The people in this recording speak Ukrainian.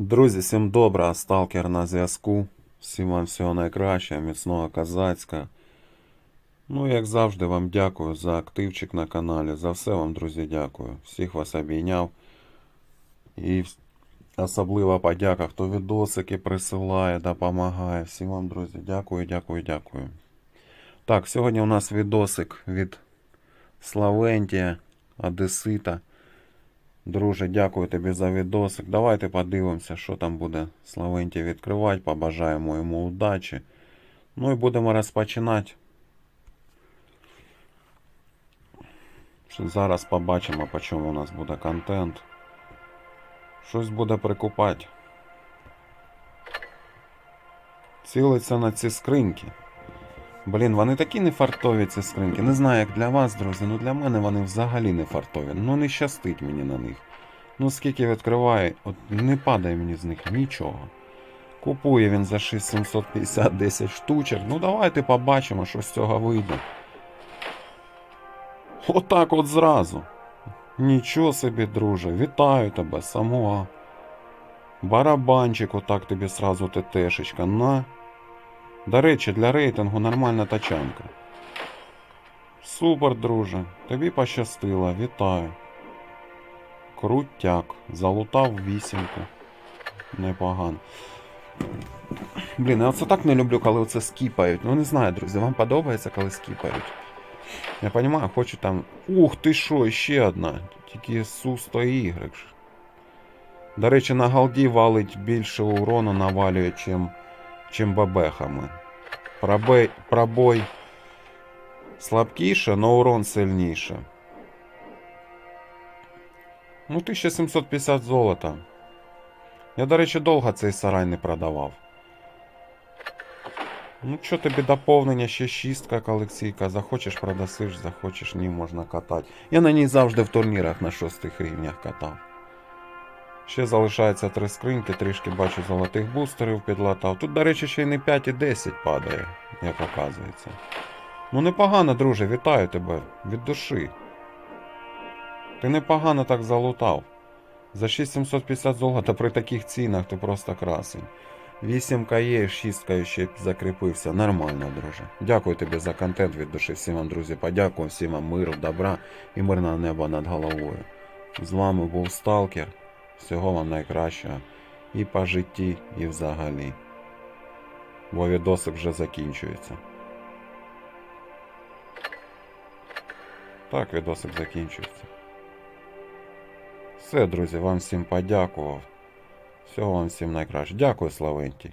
Друзі, всім добра, сталкер на зв'язку. Всім вам всього найкращого, міцного козацька. Ну, як завжди, вам дякую за активчик на каналі. За все вам, друзі, дякую. Всіх вас обійняв. І особлива подяка, хто відосики присилає, допомагає. Всім вам, друзі, дякую, дякую, дякую. Так, сьогодні у нас відосик від Славентія, Одесита. Друже, дякую тобі за відосик. Давайте подивимося, що там буде Славентій відкривати. Побажаємо йому удачі. Ну і будемо розпочинати. Зараз побачимо, по чому у нас буде контент. Щось буде прикупати. Цілиться на ці скриньки. Блін, вони такі не фартові, ці скриньки. Не знаю, як для вас, друзі, ну для мене вони взагалі не фартові. Ну не щастить мені на них. Ну скільки відкриває, от не падає мені з них нічого. Купує він за 6750 10 штучок. Ну давайте побачимо, що з цього вийде. Отак от зразу. Нічого собі, друже, вітаю тебе, самого. Барабанчик, отак тобі сразу ТТшечка. На. До речі, для рейтингу нормальна тачанка. Супер, друже. Тобі пощастило, вітаю. Крутяк. Залутав вісімку. Непогано. Блін, я оце так не люблю, коли оце скіпають. Ну не знаю, друзі, вам подобається, коли скіпають. Я розумію, хочу там. Ух ти що, ще одна. Тільки Су-100Y. До речі, на голді валить більше урону навалює, чим, чим бабехами. Пробой, пробой слабкіше, но урон сильніше. Ну, 1750 золота. Я, до речі, довго цей сарай не продавав. Ну, що тобі доповнення, ще шістка колекційка. Захочеш продасиш, захочеш ні, можна катати. Я на ній завжди в турнірах на шостих рівнях катав. Ще залишається три скриньки, трішки бачу золотих бустерів підлатав. Тут, до речі, ще й не 5 і 10 падає, як оказується. Ну непогано, друже, вітаю тебе від душі. Ти непогано так залутав. За 6750 золота при таких цінах ти просто красень. 8 є, 6 ще закріпився. Нормально, друже. Дякую тобі за контент від душі. Всім вам, друзі, подякую, всім вам миру, добра і мирного неба над головою. З вами був Сталкер. Всього вам найкращого. І по житті, і взагалі. Бо відосик вже закінчується. Так, відосик закінчується. Все, друзі, вам всім подякував. Всього вам всім найкраще. Дякую, Славентій.